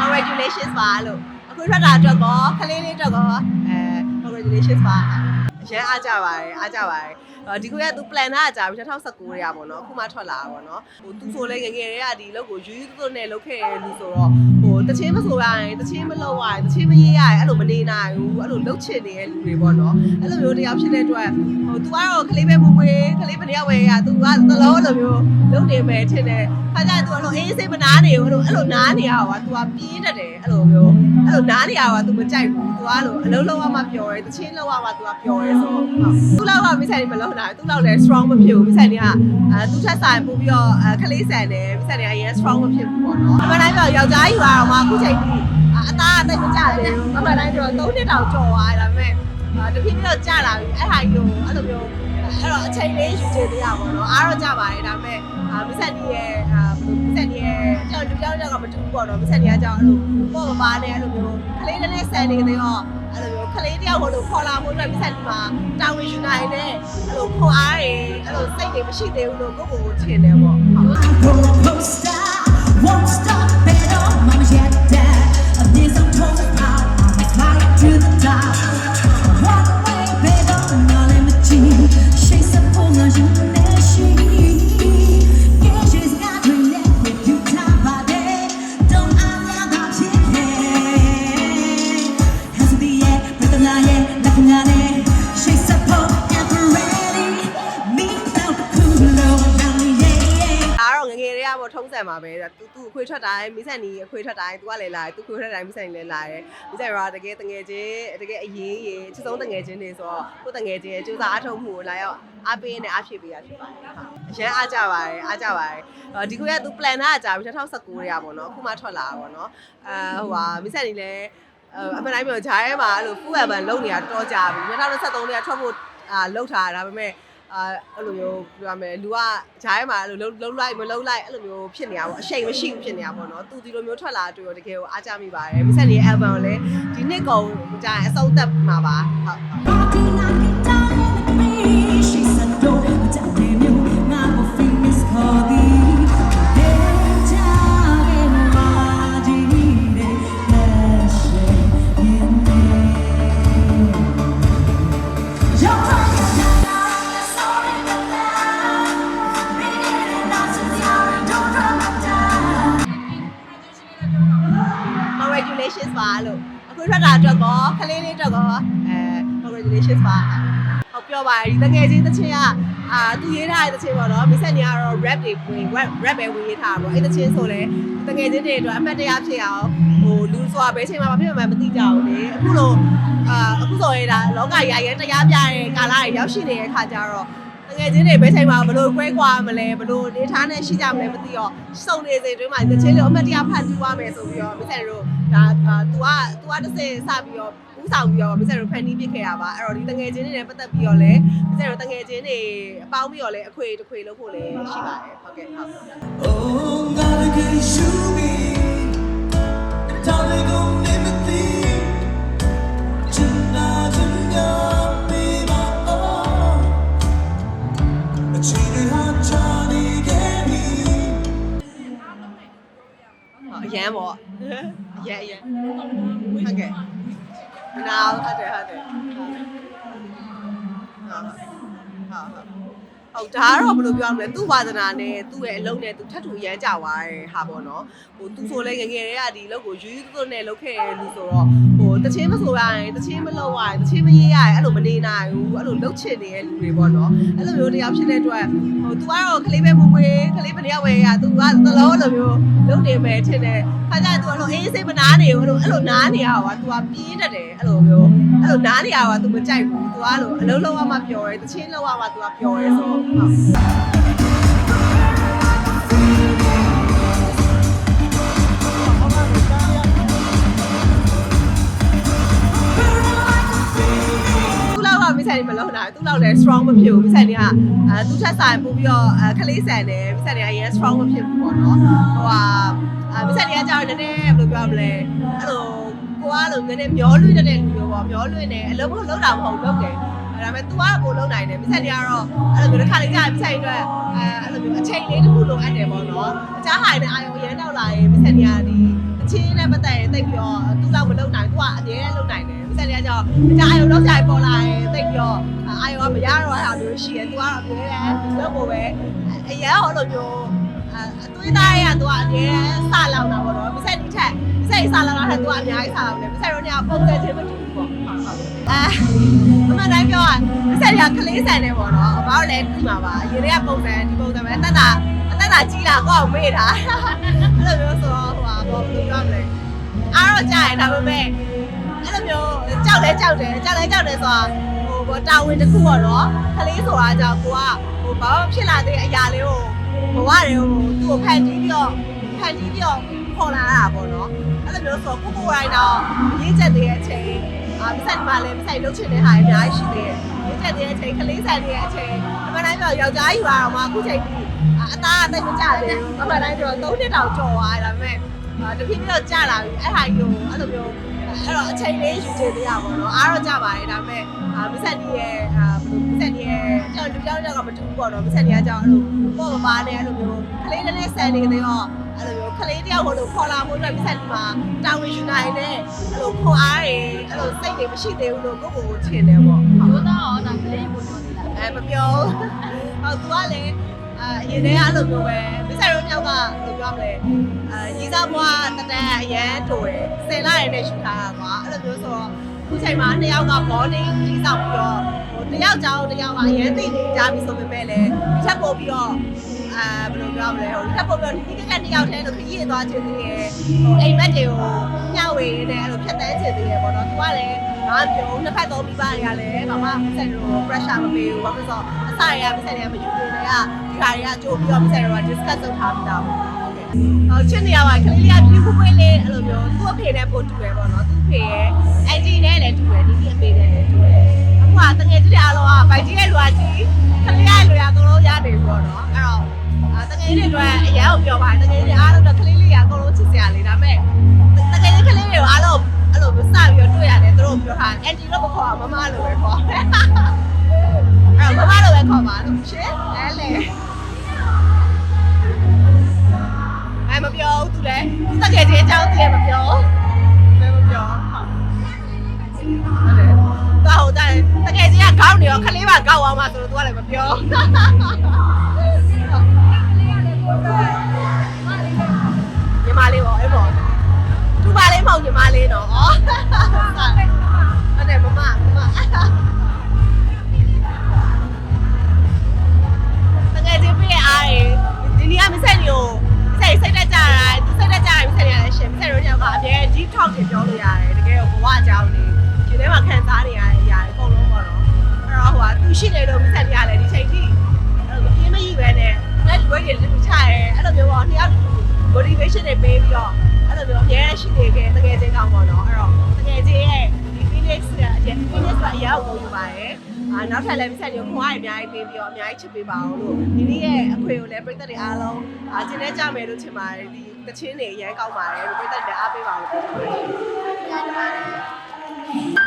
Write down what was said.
congratulations ပါလို့အခုထွက်တာအတွက်ကောခလေးလေးအတွက်ကောအဲ congratulations ပါအရင်အားကြပါတယ်အားကြပါတယ်အော် ဒီကိုကသူ plan ထားတာကြာပြီ2019ရေပေါ့နော်အခုမှထွက်လာတာပေါ့နော်ဟိုသူဆိုလဲငယ်ငယ်တွေကဒီလောက်ကိုယူယူသွတ်နဲ့လုပ်ခဲ့ရလူဆိုတော့ဟိုတချင်းမဆိုရရင်တချင်းမလုပ်ရရင်တချင်းမရေးရရင်အဲ့လိုမနေနိုင်ဘူးအဲ့လိုလုပ်ချင်နေတဲ့လူတွေပေါ့နော်အဲ့လိုမျိုးတရားဖြစ်တဲ့အတွက်ဟို तू ကတော့ကလေးပဲမွေးမွေးကလေးပဲတယောက်ပဲရ तू ကသလုံးအဲ့လိုမျိုးလုပ်နေမယ်ထင်တယ်ခါကျရင် तू အဲ့လိုအေးစိတ်မနာနေဘူးအဲ့လိုအဲ့လိုနားနေရပါ तू ကပြင်းတတ်တယ်အဲ့လိုမျိုးအဲ့လိုနားနေရပါ तू မကြိုက်ဘူး तू ကအဲ့လိုအလုံးလုံးဝမှပျော်တယ်တချင်းလုံးဝမှ तू ကပျော်တယ်ဆိုတော့သူ့လောက်ကမိဆိုင်မလုံး နိုင်သူ့လောက်လည်း strong မဖြစ်ဘူးမိဆိုင်တွေကအဲသူ့ထက်ဆိုင်ပို့ပြီးတော့အဲခလေးဆန်တယ်မိဆိုင်တွေကအရင် strong မဖြစ်ဘူးပေါ့နော်အမှန်တိုင်းပြောယောက်ျားယူရတော့မှအခုချိန်ကြီးအသားအသိမကြသေးဘူးအမှန်တိုင်းပြော3နှစ်တောင်ကြော်သွားတယ်ဒါပေမဲ့တဖြည်းဖြည်းတော့ကြာလာပြီအဲ့ဟာကြီးကိုအဲ့လိုမျိုးအဲ့တော့အချိန်လေးယူချင်သေးရပါတော့အားတော့ကြပါတယ်ဒါပေမဲ့မိဆိုင်ကြီးရဲ့အာဘယ်လိုမိဆိုင်ကြီးရဲ့ကြော က်လူကြောက်ကြောက်ကမတူဘူးပေါ့နော်မိဆိုင်ကြီးကကြောက်အဲ့လိုပေါ့မပါနဲ့အဲ့လိုမျိုးခလေးတစ်နဲ့ဆန်နေသေးတော့အဲ့လိုမျိုးခလေးတယောက်ဟိုလိုခေါ်လာဖို့အတွက်မိဆိုင်ကြီးမှာတာဝန်ယူနိုင်တဲ့အဲ့လိုခွန်အားတွေအဲ့လိုစိတ်တွေမရှိသေးဘူးလို့ကိုယ့်ကိုယ်ကိုထင်တယ်ပေါ့ဟုတ် roller မှာပဲသူသူအခွေထွက်တိုင်းမိဆက်နီအခွေထွက်တိုင်းသူကလည်းလာတယ်သူခွေထွက်တိုင်းမိဆက်နီလည်းလာတယ်မိဆက်ရောတကယ်တငယ်ချင်းတကယ်အရေးကြီးချစ်ဆုံးတငယ်ချင်းတွေဆိုတော့ကိုတငယ်ချင်းရဲ့စူးစမ်းအထောက်မှုကိုလာရောက်အားပေးနေအားဖြည့်ပေးရဖြစ်ပါတယ်အရင်အားကြပါတယ်အားကြပါတယ်ဒီခုကသူ plan ထားကြပြီ2019တွေကပေါ့နော်အခုမှထွက်လာတာပေါ့နော်အဲဟိုဟာမိဆက်နီလည်းအမှန်တိုင်းပြောဂျားရဲမှာအဲ့လို full urban လုပ်နေတာတော်ကြပြီ2023တွေကထွက်ဖို့အာလောက်ထားတာဒါပေမဲ့ အာအဲ့လိုမျိုးပြောရမယ်လူကဂျားထဲမှာအဲ့လိုလုံးလုံးလိုက်မလုံးလိုက်အဲ့လိုမျိုးဖြစ်နေတာပေါ့အရှိန်မရှိဘူးဖြစ်နေတာပေါ့နော်သူဒီလိုမျိုးထွက်လာတွေ့တော့တကယ်ကိုအားကြမိပါတယ်မဆက်နေ album ကိုလည်းဒီနှစ်ကုန်ကြာရင်အဆုံးသက်မှာပါဟုတ်ဟုတ် အခုထွက်တာအတွက်ကောခလေးလေးအတွက်ကောအဲ congratulations ပါဟုတ်ပြောပါဒီတငယ်ချင်းတစ်ချင်းကအာသူရေးထားတဲ့တစ်ချင်းပေါ့နော်မိဆက်နေကတော့ rap တွေဝင် rap rap ပဲဝင်ရေးထားတာပေါ့အဲ့တစ်ချင်းဆိုလဲတငယ်ချင်းတွေအတွက်အမှတ်တရဖြစ်အောင်ဟိုလူဆိုတာဘယ်ချိန်မှမဖြစ်မှမသိကြဘူးလေအခုလိုအာအခုဆိုရင်ဒါလောကကြီးအရင်တရားပြတဲ့ကာလတွေရောက်ရှိနေတဲ့ခါကျတော့ ငယ်ချင်းတွေဘယ်ချိန်မှာဘလို့ခွဲကွာမလဲဘလို့နေထားနဲ့ရှိကြမလဲမသိတော့စုံနေစိတ်တွင်းမှာတချင်းလေးအမတ်တရားဖတ်တူရမယ်ဆိုပြီးတော့မိဆက်တို့ဒါအာ तू က तू ကတစ်စစပြီးတော့ဥဆောင်ပြီးတော့မိဆက်တို့ဖန်တီးပြခဲ့ရပါအဲ့တော့ဒီတငယ်ချင်းတွေနဲ့ပတ်သက်ပြီးတော့လည်းမိဆက်တို့တငယ်ချင်းတွေအပေါင်းပြီးတော့လည်းအခွေတစ်ခွေလုပ်ဖို့လည်းရှိပါတယ်ဟုတ်ကဲ့ဟုတ် Oh, gotta get you အရန်ပေါ့အရန်အရန်ဟုတ်ကဲ့နားဟုတ်တယ်ဟုတ်တယ်ဟုတ်ဟုတ်ဟုတ် ဟုတ်ဒါကတော့ဘယ်လိုပြောရမလဲသူ့ဝါသနာနဲ့သူ့ရဲ့အလုပ်နဲ့သူထပ်ထူရမ်းကြွားရဲဟာပေါ့နော်ဟိုသူဆိုလဲငငယ်တည်းကဒီအလုပ်ကိုရွရွသွသွနဲ့လုပ်ခဲ့ရလူဆိုတော့ဟိုတချင်းမဆိုရရင်တချင်းမလုပ်ရရင်တချင်းမရေးရရင်အဲ့လိုမနေနိုင်ဘူးအဲ့လိုလှုပ်ချင်နေတဲ့လူတွေပေါ့နော်အဲ့လိုမျိုးတယောက်ဖြစ်တဲ့အတွက်ဟိုသူကတော့ကလေးပဲမွေးမွေးကလေးမတယောက်ပဲကသူကသလုံးလိုမျိုးလုပ်နေပဲထင်တယ်ခါကျသူကတော့အေးစိတ်မနာနေဘူးအဲ့လိုအဲ့လိုနားနေရတာကသူကပြေးတတ်တယ်အဲ့လိုမျိုးအဲ့လိုနားနေရတာကသူမကြိုက်ဘူးသူကအဲ့လိုအလုံးလုံးဝမှပျော်ရဲတချင်းလုံးဝမှသူကပျော်ရဲဆိုတော့ဆိုင်မလုံးနိုင်သူ့လောက်လည်း strong မဖြစ်ဘူးမိဆိုင်ကအဲသူ့ထက်ဆိုင်ပို့ပြီးတော့အဲခလေးဆန်တယ်မိဆိုင်ကအရင် strong မဖြစ်ဘူးပေါ့နော်ဟိုဟာအဲမိဆိုင်ကကြောက်နည်းနည်းဘယ်လိုပြောမလဲအဲ့လိုကိုကလိုနည်းနည်းမျောလွင့်တဲ့လူမျိုးပေါ့မျောလွင့်တယ်အလုံးမလုံးတာမဟုတ်လုပ်တယ် ဒါပေမဲ့ तू ကကိုလုံးနိုင်တယ်မိဆက်နေကတော့အဲ့လိုမျိုးတစ်ခါလေကြာမိဆက်အတွက်အဲအဲ့လိုမျိုးအချိန်လေးတစ်ခုလိုအပ်တယ်ပေါ့နော်အချားဟာနဲ့အာယုံရမ်းတော့လာရင်မိဆက်နေရဒီအချင်းနဲ့ပတ်သက်ရင်တိတ်ပြီးတော့သူ့လောက်မလုံနိုင် तू ကအမြဲတမ်းလုံနိုင်တယ်မိဆက်နေကကြောင့်အချားအာယုံလောက်ကြပေါ်လာရင်တိတ်ပြီးတော့အာယုံကမရတော့တာမျိုးရှိတယ် तू ကတော့အမြဲတမ်းလုပ်ဖို့ပဲအရန်ဟောလိုမျိုး အသွေးသားရဲ့ကသူကအများအားစလောင်တာပေါ့နော်မဆက်ဒီထက်မဆက်စလောင်တာထက်သူကအများကြီးစလောင်တယ်မဆက်တော့ညပုံစံချင်းမတူဘူးပေါ့အဲအမှန်တိုင်းပြောရမဆက်ကကလေးဆန်တယ်ပေါ့နော်ဘာလို့လဲဒီမှာပါရေတွေကပုံစံဒီပုံစံပဲတက်တာအသက်တာကြီးလာကောက်မေ့တာအဲ့လိုမျိုးဆိုတော့ဟိုပါဘာလို့ပြောမလဲအားတော့ကြရတယ်ဒါပေမဲ့အဲ့လိုမျိုးကြောက်လဲကြောက်တယ်ကြောက်လဲကြောက်တယ်ဆိုတော့ဟိုတာဝန်တစ်ခုပေါ့နော်ကလေးဆိုတာကြောင့်ကိုကဟိုဘာမှဖြစ်လာတဲ့အရာလေးကို ဘဝတွေကိုသူ့ကိုဖန်တီးပြီးတော့ဖန်တီးပြီးတော့ခေါ်လာတာပေါ့နော်အဲ့လိုမျိုးဆိုကိုကိုရိုင်းတော့ရေးချက်တဲ့အချိန်အာမဆိုင်မှာလည်းမဆိုင်လုပ်ချင်တဲ့ဟာအများကြီးရှိသေးတယ်ရေးချက်တဲ့အချိန်ကလေးဆန်နေတဲ့အချိန်အမှန်တိုင်းပြောယောက်ျားယူရတော့မှအခုချိန်ကြီးအသားအသိမကြသေးဘူးအမှန်တိုင်းပြော၃နှစ်တောင်ကြော်သွားတယ်ဒါပေမဲ့အာတဖြည်းဖြည်းတော့ကြာလာပြီအဲ့ဟာကြီးကိုအဲ့လိုမျိုးအဲ့တော့အချိန်လေးယူချင်သေးရပါတော့အားတော့ကြပါတယ်ဒါပေမဲ့အာမဆက်ဒီရဲ့အာဘယ်လိုမ ဆက်ဒီရဲ့ကြောက်လူကြောက်ကြောက်ကမတူဘူးပေါ့နော်မဆက်ဒီကကြောက်အဲ့လိုပေါ့မပါနဲ့အဲ့လိုမျိုးကလေးလေးဆန်နေသေးတော့အဲ့လိုမျိုးကလေးတယောက်ဟိုလိုခေါ်လာဖို့အတွက်မဆက်ဒီမှာတာဝန်ယူနိုင်တဲ့အဲ့လိုခေါ်အားတွေအဲ့လိုစိတ်တွေမရှိသေးဘူးလို့ကိုယ့်ကိုယ်ကိုထင်တယ်ပေါ့ဟုတ်ဘိုးသားရောဒါကလေးဘိုးတော်နေတာအဲမပြောဟုတ်သူကလည်းအာအရင်တည်းအဲ့လိုမျိုးပဲမစ္ဆာရုံမြောက်ကဘယ်လိုပြောမလဲအာရီစားဘွားတတန်းအရန်တိုတယ်ဆယ်လာရတဲ့ရှူထားတာကွာအဲ့လိုမျိုးဆိုတော့ ခုချိန်မှာနှစ်ယောက်က bonding ကြီးဆောင်ပြီးတော့ဟိုတစ်ယောက်ကြောင်းတစ်ယောက်ကအရန်သိနေကြပြီဆိုပေမဲ့လည်းဒီချက်ပို့ပြီးတော့အာဘယ်လိုပြောမလဲဟိုဒီချက်ပို့ပြီးတော့ဒီကက်ကတစ်ယောက်တည်းလို့ခရီးသွားချင်သေးတယ်ဟိုအိမ်မက်တွေကိုမျှဝေနေတယ်အဲ့လိုဖြတ်တန်းချင်သေးတယ်ပေါ့နော်သူကလည်းငါပြုံးနှစ်ဖက်သုံးမိဘတွေကလည်းဘာမှမဆက်လို့ pressure မပေးဘူးဘာလို့လဲဆိုတော့အစရမဆက်ရမယူနေတယ်ကဒီဟာတွေကကြိုးပြီးတော့မဆက်တော့ discuss လုပ်ထားပြီးသားပေါ့ဟုတ်ကဲ့ဟိုချစ်နေရပါကလေးလေးကပြူပွေးလေးအဲ့လိုမျိုးသူ့အဖေနဲ့ပို့တူတယ်ပေါ့နော်သူ့ဖေရဲ့ အားလုံးကဗိုက်ကြီးရဲ့လူကကြီးကလေးရဲ့လူကအကုန်လုံးရတယ်ပြီးတော့နော်အဲ့တော့အာတငယ်ကြီးတွေအတွက်အရန်ကိုပြောပါတယ်တငယ်ကြီးတွေအားလုံးတော့ကလေးလေးကအကုန်လုံးချစ်စရာလေးဒါပေမဲ့တကယ်ကြီးကလေးတွေကိုအားလုံးအဲ့လိုစပြီးတော့တွေ့ရတယ်သူတို့ပြောတာအန်တီလို့မခေါ်အောင်မမလို့ပဲခေါ်အဲ့တော့မမလို့ပဲခေါ်ပါလို့ရှင်လဲလေအဲ့မပြောဘူးသူလည်းသူတကယ်ကြီးအကြောင်းတကယ်မပြောလည်းမပြောဟုတ်တယ် တော့ဟုတ်တယ်တကယ်ကြီးကခေါင်းနေရောခလေးပါကောက်အောင်မှဆိုတော့သူကလည်းမပြောညီမလေးပေါ့အဲ့ပေါ့သူမလေးမဟုတ်ညီမလေးတော့ဩဟုတ်တယ်မမမမ ရှိနေလို့မဆက်နေရတယ်ဒီချိန်ထိအဲ့လိုပြင်းမကြီးပဲနဲ့လက်ဝဲတွေလူချရဲအဲ့လိုမျိုးပေါ့နှစ်ယောက် motivation တွေပေးပြီးတော့အဲ့လိုမျိုးအများကြီးရှိနေခဲ့တကယ်ချင်းကောင်းပေါ့နော်အဲ့တော့တကယ်ချင်းရဲ့ဒီ Phoenix ကအကျ Phoenix ကအရာကိုယူပါတယ်အာနောက်ထပ်လည်းမဆက်နေခွန်အားအများကြီးပေးပြီးတော့အများကြီးချစ်ပေးပါအောင်လို့ဒီနေ့ရဲ့အခွေကိုလည်းပြည်သက်တွေအားလုံးအာကျင်းနေကြမယ်လို့ထင်ပါတယ်ဒီတချင်းတွေအရန်ကောင်းပါတယ်ပြည်သက်တွေအားပေးပါလို့ပြောပါတယ်